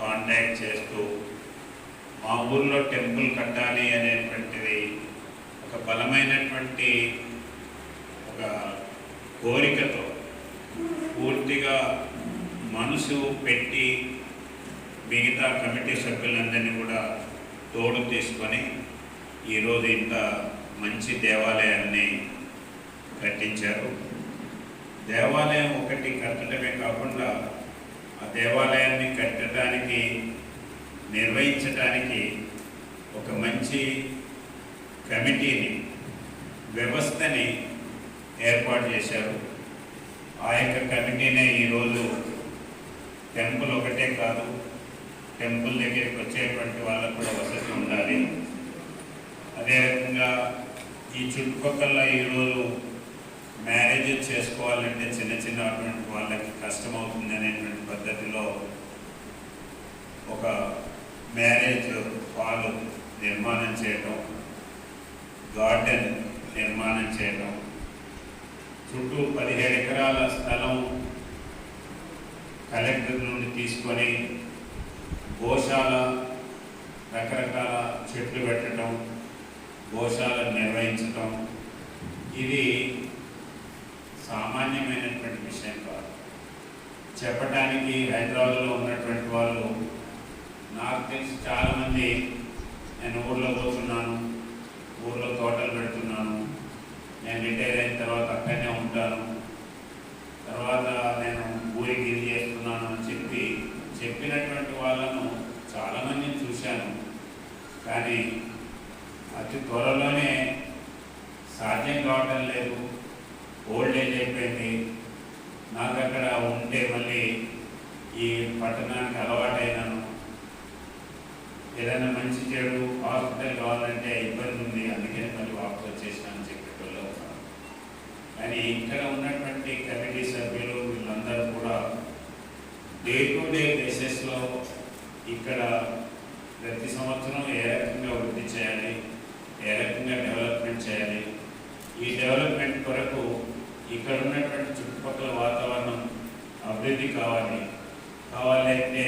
Contact చేస్తూ మా ఊర్లో టెంపుల్ కట్టాలి అనేటువంటిది ఒక బలమైనటువంటి ఒక కోరికతో పూర్తిగా మనసు పెట్టి మిగతా కమిటీ సభ్యులందరినీ కూడా తోడు తీసుకొని ఈరోజు ఇంత మంచి దేవాలయాన్ని కట్టించారు. దేవాలయం ఒకటి కట్టడమే కాకుండా దేవాలయాన్ని కట్టడానికి నిర్వహించడానికి ఒక మంచి కమిటీని వ్యవస్థని ఏర్పాటు చేశారు. ఆ యొక్క కమిటీనే ఈరోజు టెంపుల్ ఒకటే కాదు టెంపుల్ దగ్గరికి వచ్చేటువంటి వాళ్ళకు కూడా వసతి ఉండాలి. అదేవిధంగా ఈ చుట్టుపక్కల ఈరోజు మ్యారేజ్ చేసుకోవాలంటే చిన్న చిన్న మ్యారేజ్ హాల్ నిర్మాణం చేయటం గార్డెన్ నిర్మాణం చేయటం చుట్టూ పదిహేడు ఎకరాల స్థలం కలెక్టర్ నుండి తీసుకొని గోశాల రకరకాల చెట్లు పెట్టడం గోశాల నిర్వహించటం ఇది సామాన్యమైనటువంటి విషయం కాదు. చెప్పటానికి హైదరాబాద్లో ఉన్నటువంటి వాళ్ళు నాకు తెలిసి చాలామంది నేను ఊర్లో పోతున్నాను ఊర్లో తోటలు పెడుతున్నాను. నేను రిటైర్ అయిన తర్వాత అక్కడనే ఉంటాను. తర్వాత నేను ఊరికి ఇది చేస్తున్నాను అని చెప్పి చెప్పినటువంటి వాళ్ళను చాలామందిని చూశాను. కానీ అతి త్వరలోనే సాధ్యం కావటం లేదు. ఓల్డ్ ఏజ్ అయిపోయింది. నాకు అక్కడ ఉంటే మళ్ళీ ఏదైనా మంచి చెడు హాస్పిటల్ కావాలంటే ఇబ్బంది ఉంది అందుకని మళ్ళీ వాపస్ వచ్చేసాను చెప్పేటోళ్ళు కానీ ఇక్కడ ఉన్నటువంటి కమిటీ సభ్యులు వీళ్ళందరూ కూడా డే టు డే బేసిస్లో ఇక్కడ ప్రతి సంవత్సరం ఏ రకంగా వృద్ధి చేయాలి ఏ రకంగా డెవలప్మెంట్ చేయాలి ఈ డెవలప్మెంట్ కొరకు ఇక్కడ ఉన్నటువంటి చుట్టుపక్కల వాతావరణం అభివృద్ధి కావాలి కావాలంటే